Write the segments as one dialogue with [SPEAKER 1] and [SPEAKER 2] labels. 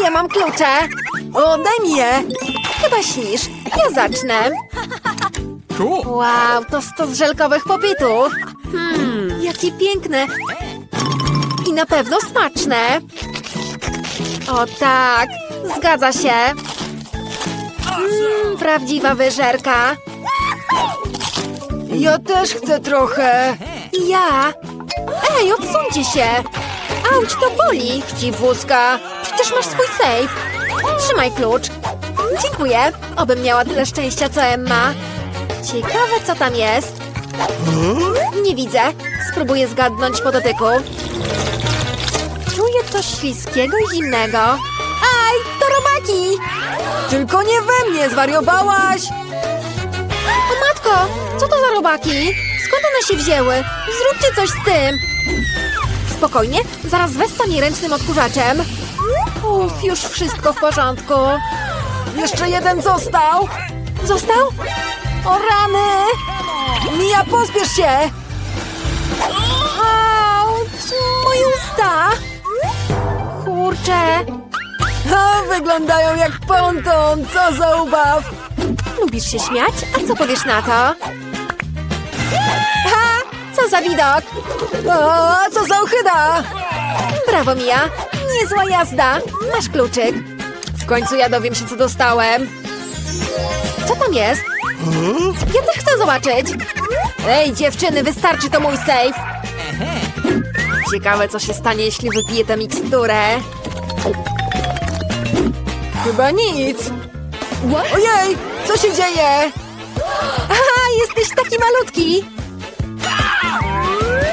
[SPEAKER 1] Ja mam klucze. O, daj mi je. Chyba śnisz. Ja zacznę.
[SPEAKER 2] Cool.
[SPEAKER 1] Wow, to stos żelkowych popitów. Hmm, jakie piękne. I na pewno smaczne. O tak, zgadza się. Mm, prawdziwa wyżerka. Ja też chcę trochę. I ja. Ej, odsuńcie się. Auć, to boli. Chciwózka. Przecież masz swój safe. Trzymaj klucz. Dziękuję. Obym miała tyle szczęścia, co Emma. Ciekawe, co tam jest. Nie widzę. Spróbuję zgadnąć po dotyku. Czuję coś śliskiego i zimnego. Aj, to robaki! Tylko nie we mnie, zwariowałaś! O matko, co to za robaki? Skąd one się wzięły? Zróbcie coś z tym! Spokojnie, zaraz wessam je ręcznym odkurzaczem. Uff, już wszystko w porządku. Jeszcze jeden został. Został? O rany! Mija, pospiesz się! Auć, moje usta! Kurczę! A, wyglądają jak ponton! Co za ubaw! Lubisz się śmiać? A co powiesz na to? Ha! Co za widok! O, co za ochyda! Brawo, Mia! Niezła jazda! Masz kluczyk. W końcu ja dowiem się, co dostałem. Co tam jest? Ja też chcę zobaczyć. Ej, dziewczyny, wystarczy to mój safe. Ciekawe, co się stanie, jeśli wypiję tę miksturę. Chyba nic. Ojej, co się dzieje? Aha, jesteś taki malutki.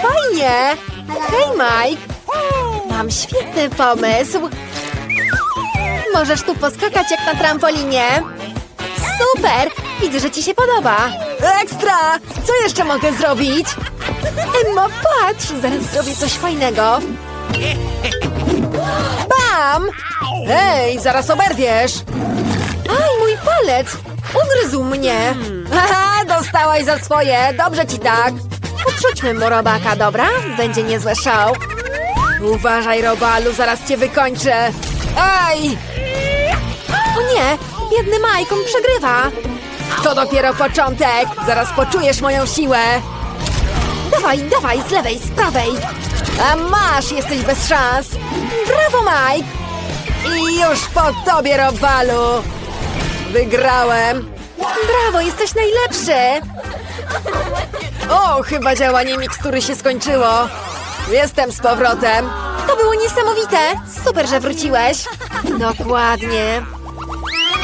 [SPEAKER 1] Fajnie. Hej, Mike. Mam świetny pomysł. Możesz tu poskakać jak na trampolinie. Super! Widzę, że ci się podoba. Ekstra! Co jeszcze mogę zrobić? Emma, patrz! Zaraz zrobię coś fajnego. Bam! Hej, zaraz oberwiesz. Aj, mój palec! Ugryzł mnie. Haha, dostałaś za swoje. Dobrze ci tak. Podrzućmy mu robaka, dobra? Będzie niezłe show. Uważaj, Robalu, zaraz cię wykończę. Aj! O nie, biedny Mike, on przegrywa. To dopiero początek. Zaraz poczujesz moją siłę. Dawaj, dawaj, z lewej, z prawej. A masz, jesteś bez szans. Brawo, Mike. I już po tobie, Robalu. Wygrałem. Brawo, jesteś najlepszy. O, chyba działanie mikstury się skończyło. Jestem z powrotem. To było niesamowite. Super, że wróciłeś. Dokładnie.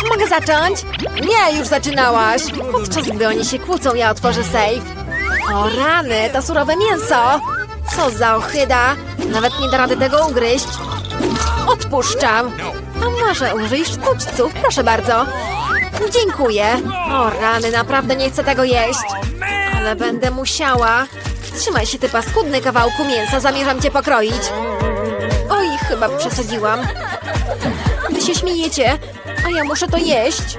[SPEAKER 1] Mogę zacząć? Nie, już zaczynałaś. Podczas gdy oni się kłócą, ja otworzę safe. O rany, to surowe mięso. Co za ochyda. Nawet nie da rady tego ugryźć. Odpuszczam. A może użyj sztućców? Proszę bardzo. Dziękuję. O rany, naprawdę nie chcę tego jeść. Ale będę musiała. Trzymaj się, ty paskudny kawałku mięsa, zamierzam cię pokroić. Oj, chyba przesadziłam. Wy się śmiejecie, a ja muszę to jeść.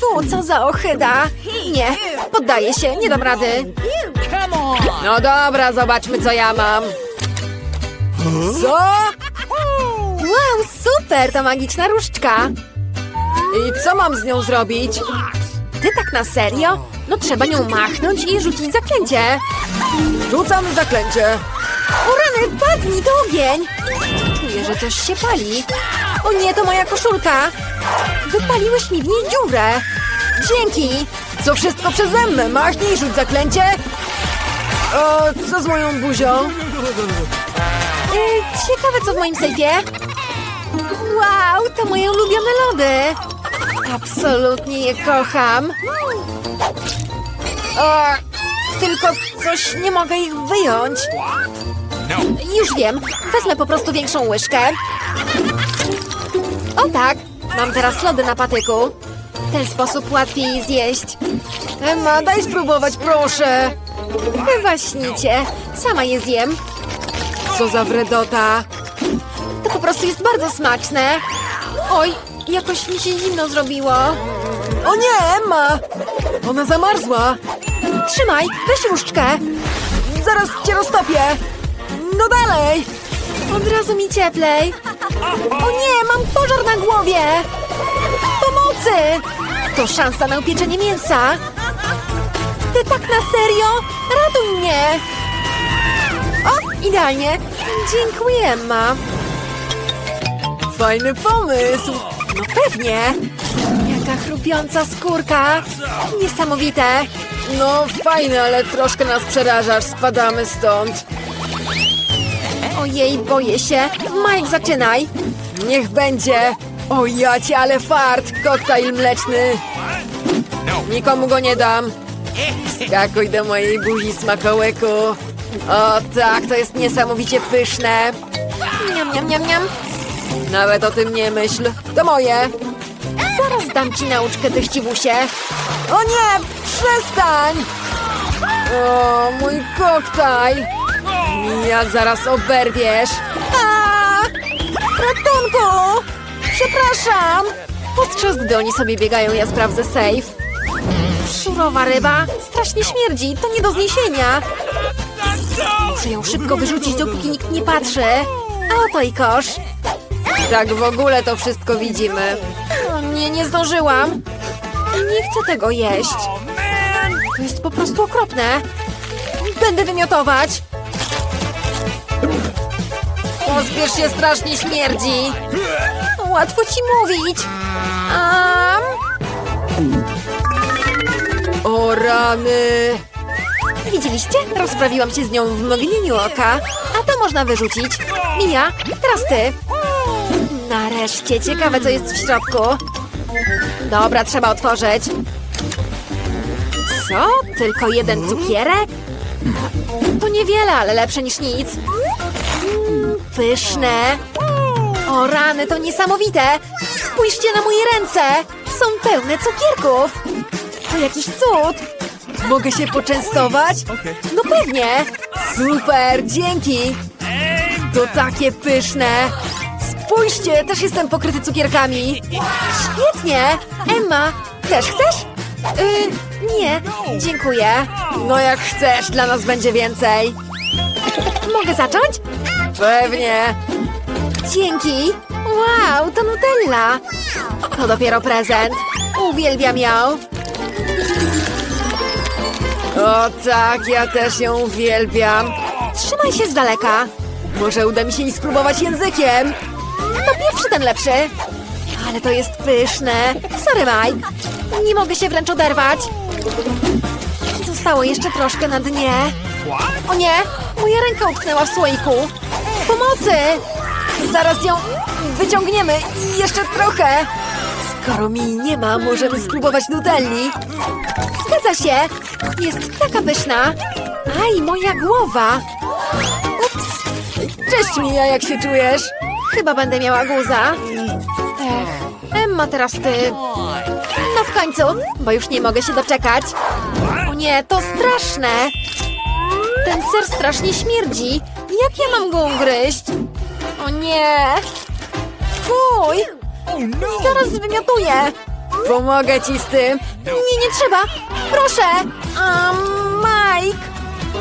[SPEAKER 1] Fu, co za ohyda. Nie, poddaję się, nie dam rady. No dobra, zobaczmy, co ja mam. Co? Wow, super, to magiczna różdżka. I co mam z nią zrobić? Ty tak na serio? No trzeba nią machnąć i rzucić zaklęcie. Rzucam zaklęcie. O rany, padnij, to ogień. Czuję, że coś się pali. O nie, to moja koszulka. Wypaliłeś mi w niej dziurę. Dzięki. Co wszystko przeze mnie? Machnij rzuć zaklęcie. O, co z moją buzią? E, ciekawe, co w moim sejfie. Wow, to moje ulubione lody. Absolutnie je kocham. O, tylko coś nie mogę ich wyjąć. Już wiem, wezmę po prostu większą łyżkę. O tak, mam teraz lody na patyku. W ten sposób łatwiej je zjeść. Emma, daj spróbować, proszę. Chyba śnicie. Sama je zjem. Co za wredota. To po prostu jest bardzo smaczne. Oj, jakoś mi się zimno zrobiło. O nie, Emma! Ona zamarzła. Trzymaj, weź różdżkę. Zaraz cię roztopię. No dalej. Od razu mi cieplej. O nie, mam pożar na głowie! Pomocy! To szansa na upieczenie mięsa! Ty tak na serio? Ratuj mnie! O, idealnie! Dziękuję, Emma! Fajny pomysł! No pewnie! Jaka chrupiąca skórka! Niesamowite! No fajne, ale troszkę nas przerażasz. Spadamy stąd. Ojej, boję się. Mike, zaczynaj. Niech będzie. O jacie, ale fart. Koktajl mleczny. Nikomu go nie dam. Skakuj do mojej buzi, smakołyku. O tak, to jest niesamowicie pyszne. Niam, niam, niam, niam. Nawet o tym nie myśl. To moje. Zaraz dam ci nauczkę, ty chciwusie. O nie, przestań! O, mój koktajl. Ja zaraz oberwiesz. Ratunku! Przepraszam! Podczas gdy oni sobie biegają, ja sprawdzę safe. Szurowa ryba. Strasznie śmierdzi. To nie do zniesienia. Muszę ją szybko wyrzucić, dopóki nikt nie patrzy. A oto i kosz. Tak w ogóle to wszystko widzimy. Nie, nie zdążyłam. Nie chcę tego jeść. To jest po prostu okropne. Będę wymiotować. Pozbierz się, strasznie śmierdzi. Łatwo ci mówić. Um... O rany. Widzieliście? Rozprawiłam się z nią w mgnieniu oka. A to można wyrzucić. Mija, teraz ty. Nareszcie, ciekawe co jest w środku. Dobra, trzeba otworzyć. Co? Tylko jeden cukierek? To niewiele, ale lepsze niż nic. Pyszne. O rany, to niesamowite. Spójrzcie na moje ręce. Są pełne cukierków. To jakiś cud. Mogę się poczęstować? No pewnie. Super, dzięki. To takie pyszne. Spójrzcie, też jestem pokryty cukierkami. Świetnie. Emma, też chcesz? Yy, nie, dziękuję. No jak chcesz, dla nas będzie więcej. Mogę zacząć? Pewnie. Dzięki. Wow, to Nutella. To dopiero prezent. Uwielbiam ją. O tak, ja też ją uwielbiam. Trzymaj się z daleka. Może uda mi się jej spróbować językiem. To pierwszy ten lepszy. Ale to jest pyszne. Sorry, Mike. Nie mogę się wręcz oderwać. Zostało jeszcze troszkę na dnie. O nie, moja ręka utknęła w słoiku. Pomocy! Zaraz ją wyciągniemy jeszcze trochę. Skoro mi nie ma, możemy spróbować nutelli. Zgadza się. Jest taka pyszna. Aj, moja głowa. Ups. Cześć, Mija, jak się czujesz? Chyba będę miała guza. Ech, Emma, teraz ty. No w końcu, bo już nie mogę się doczekać. O nie, to straszne. Ten ser strasznie śmierdzi. Jak ja mam go ugryźć? O nie. Fuj. Zaraz wymiotuję. Pomogę ci z tym. Nie, nie trzeba. Proszę. Um, Mike.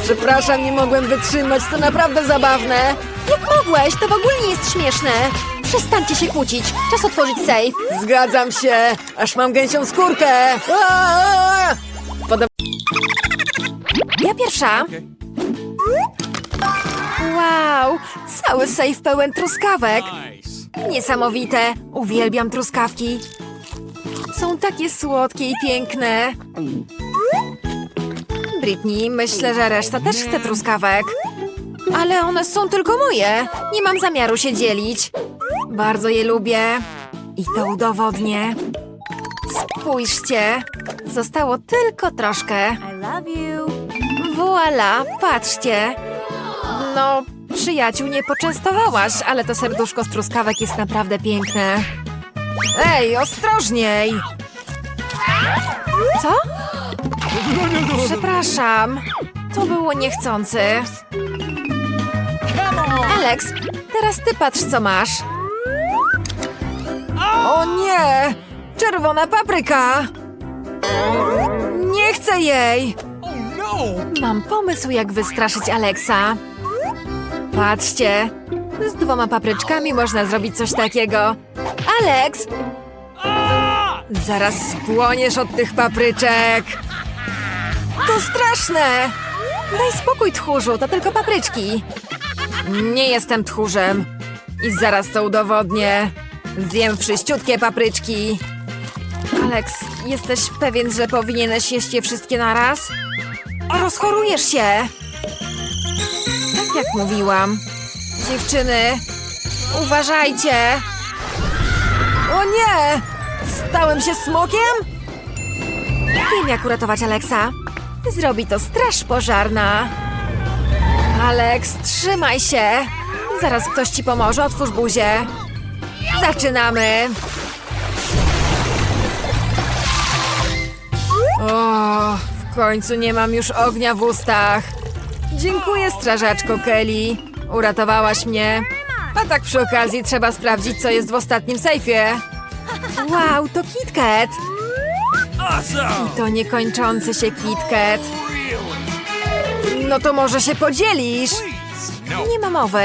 [SPEAKER 1] Przepraszam, nie mogłem wytrzymać. To naprawdę zabawne. Jak mogłeś? To w ogóle nie jest śmieszne. Przestańcie się kłócić. Czas otworzyć safe. Zgadzam się. Aż mam gęsią skórkę. Podoba... Ja pierwsza.
[SPEAKER 2] Okay.
[SPEAKER 1] Wow, cały safe pełen truskawek. Niesamowite. Uwielbiam truskawki. Są takie słodkie i piękne. Britney, myślę, że reszta też chce truskawek. Ale one są tylko moje. Nie mam zamiaru się dzielić. Bardzo je lubię. I to udowodnię. Spójrzcie. Zostało tylko troszkę.
[SPEAKER 3] I love you.
[SPEAKER 1] Voila, patrzcie. No, przyjaciół nie poczęstowałaś, ale to serduszko z truskawek jest naprawdę piękne. Ej, ostrożniej! Co? Przepraszam. To było niechcący. Alex, teraz ty patrz, co masz. O nie! Czerwona papryka! Nie chcę jej! Mam pomysł, jak wystraszyć Alexa. Patrzcie, Z dwoma papryczkami można zrobić coś takiego. Alex! Zaraz spłoniesz od tych papryczek. To straszne! Daj spokój, tchórzu, to tylko papryczki. Nie jestem tchórzem. I zaraz to udowodnię. Zjem wszyściutkie papryczki. Alex, jesteś pewien, że powinieneś jeść je wszystkie naraz? Rozchorujesz się! Tak jak mówiłam. Dziewczyny, uważajcie! O nie! Stałem się smokiem? Wiem, jak uratować Alexa. Zrobi to straż pożarna. Alex, trzymaj się! Zaraz ktoś ci pomoże, otwórz buzię. Zaczynamy! O, w końcu nie mam już ognia w ustach. Dziękuję, strażaczko Kelly. Uratowałaś mnie. A tak przy okazji trzeba sprawdzić, co jest w ostatnim sejfie. Wow, to KitKat.
[SPEAKER 2] Awesome.
[SPEAKER 1] To niekończący się KitKat. No to może się podzielisz. Nie ma mowy.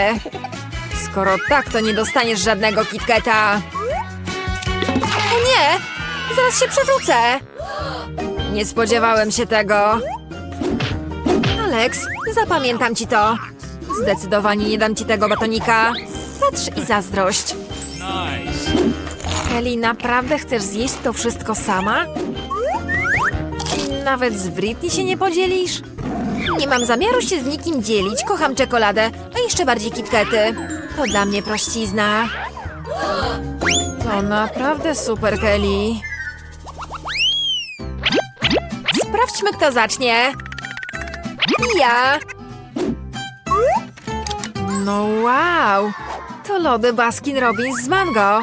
[SPEAKER 1] Skoro tak, to nie dostaniesz żadnego KitKata. O nie! Zaraz się przewrócę. Nie spodziewałem się tego. Alex, zapamiętam ci to. Zdecydowanie nie dam ci tego batonika. Patrz i zazdrość.
[SPEAKER 2] Nice.
[SPEAKER 1] Kelly, naprawdę chcesz zjeść to wszystko sama? Nawet z Britney się nie podzielisz? Nie mam zamiaru się z nikim dzielić. Kocham czekoladę, a jeszcze bardziej kitkety. To dla mnie prościzna. To naprawdę super, Kelly. Sprawdźmy, kto zacznie. Ja. No wow. To lody Baskin Robbins z mango.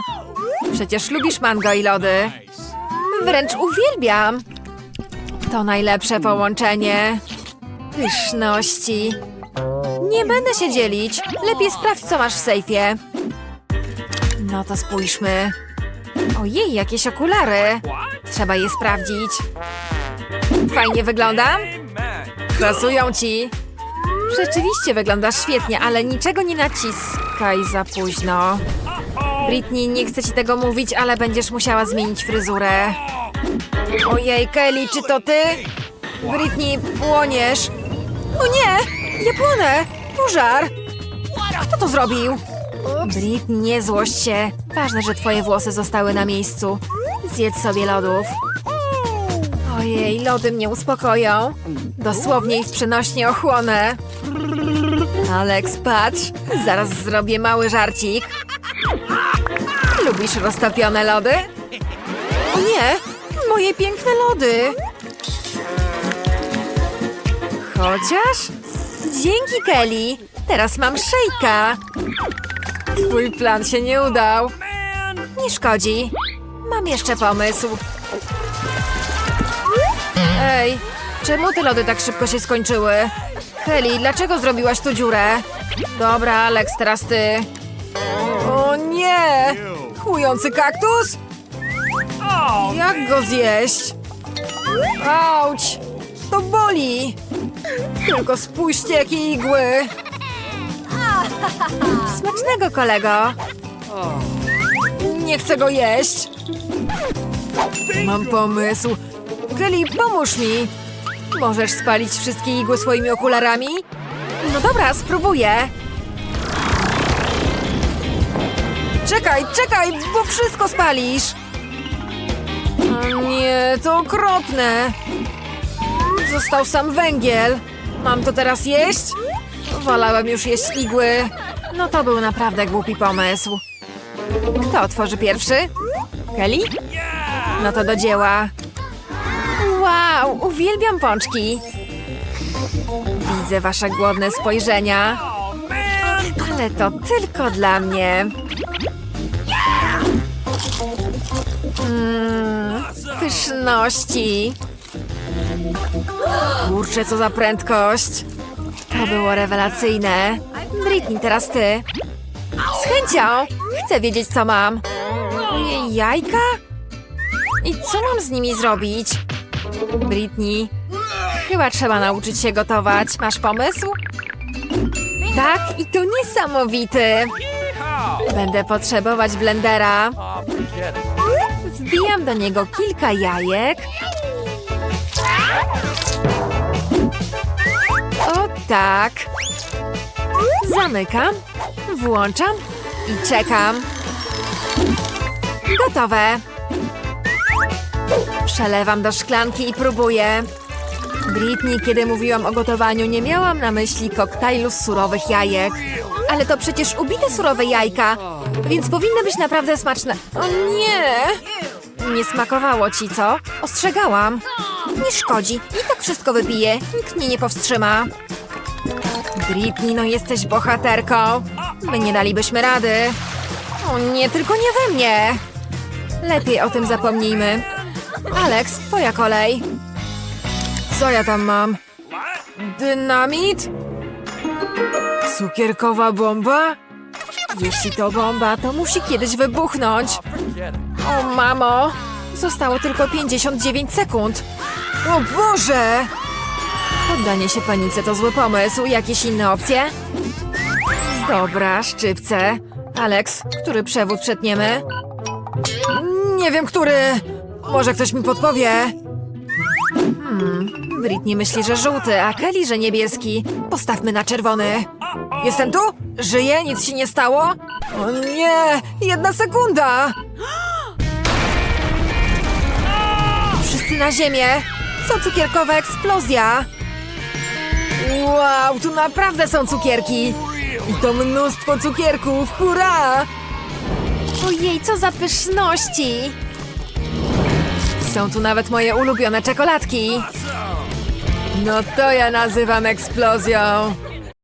[SPEAKER 1] Przecież lubisz mango i lody. Wręcz uwielbiam. To najlepsze połączenie. Pyszności. Nie będę się dzielić. Lepiej sprawdź, co masz w sejfie. No to spójrzmy. Ojej, jakieś okulary. Trzeba je sprawdzić. Fajnie wyglądam?
[SPEAKER 2] Amen.
[SPEAKER 1] Pasują ci. Rzeczywiście wyglądasz świetnie, ale niczego nie naciskaj za późno. Britney, nie chcę ci tego mówić, ale będziesz musiała zmienić fryzurę. Ojej, Kelly, czy to ty? Britney, płoniesz. O nie! Ja płonę! Pożar! Kto to zrobił? Britney, nie złość się. Ważne, że twoje włosy zostały na miejscu. Zjedz sobie lodów. Ojej, lody mnie uspokoją. Dosłownie ich przenośnie ochłonę. Alex, patrz. Zaraz zrobię mały żarcik. Lubisz roztopione lody? O nie! Moje piękne lody! Chociaż... Dzięki, Kelly! Teraz mam szejka! Twój plan się nie udał. Nie szkodzi. Mam jeszcze pomysł. Ej, czemu te lody tak szybko się skończyły? Kelly, dlaczego zrobiłaś tu dziurę? Dobra, Alex, teraz ty. O nie! Chłujący kaktus? Jak go zjeść? Auć! To boli! Tylko spójrzcie, jakie igły! Smacznego, kolego! Nie chcę go jeść! Mam pomysł! Kelly, pomóż mi! Możesz spalić wszystkie igły swoimi okularami? No dobra, spróbuję! Czekaj, czekaj, bo wszystko spalisz! Nie, to okropne! Został sam węgiel. Mam to teraz jeść? Wolałem już jeść igły. No to był naprawdę głupi pomysł. Kto otworzy pierwszy? Kelly? No to do dzieła. Wow, uwielbiam pączki. Widzę wasze głodne spojrzenia. Ale to tylko dla mnie. Mm, pyszności. Kurczę, co za prędkość. To było rewelacyjne. Britney, teraz ty. Z chęcią. Chcę wiedzieć, co mam. Ojej, jajka? I co mam z nimi zrobić? Britney, chyba trzeba nauczyć się gotować. Masz pomysł? tak? I to niesamowity. Będę potrzebować blendera. Wbijam do niego kilka jajek. O tak. Zamykam, włączam i czekam. Gotowe. Przelewam do szklanki i próbuję. Britney, kiedy mówiłam o gotowaniu, nie miałam na myśli koktajlu z surowych jajek. Ale to przecież ubite surowe jajka, więc powinny być naprawdę smaczne. O nie! Nie smakowało ci, co? Ostrzegałam. Nie szkodzi. I tak wszystko wypiję. Nikt mnie nie powstrzyma. Britney, no jesteś bohaterką. My nie dalibyśmy rady. O nie, tylko nie we mnie. Lepiej o tym zapomnijmy. Alex, twoja kolej. Co ja tam mam? Dynamit? Cukierkowa bomba? Jeśli to bomba, to musi kiedyś wybuchnąć. O mamo! Zostało tylko 59 sekund. O Boże! Poddanie się panice to zły pomysł. Jakieś inne opcje? Dobra, szczypce. Alex, który przewód przetniemy? Nie wiem, który. Może ktoś mi podpowie? Hmm, Britney myśli, że żółty, a Kelly, że niebieski. Postawmy na czerwony. Jestem tu? Żyję? Nic się nie stało? O nie! Jedna sekunda! Wszyscy na ziemię! Co cukierkowa eksplozja! Wow, tu naprawdę są cukierki! I to mnóstwo cukierków! Hurra! Ojej, co za pyszności! Są tu nawet moje ulubione czekoladki! No to ja nazywam eksplozją!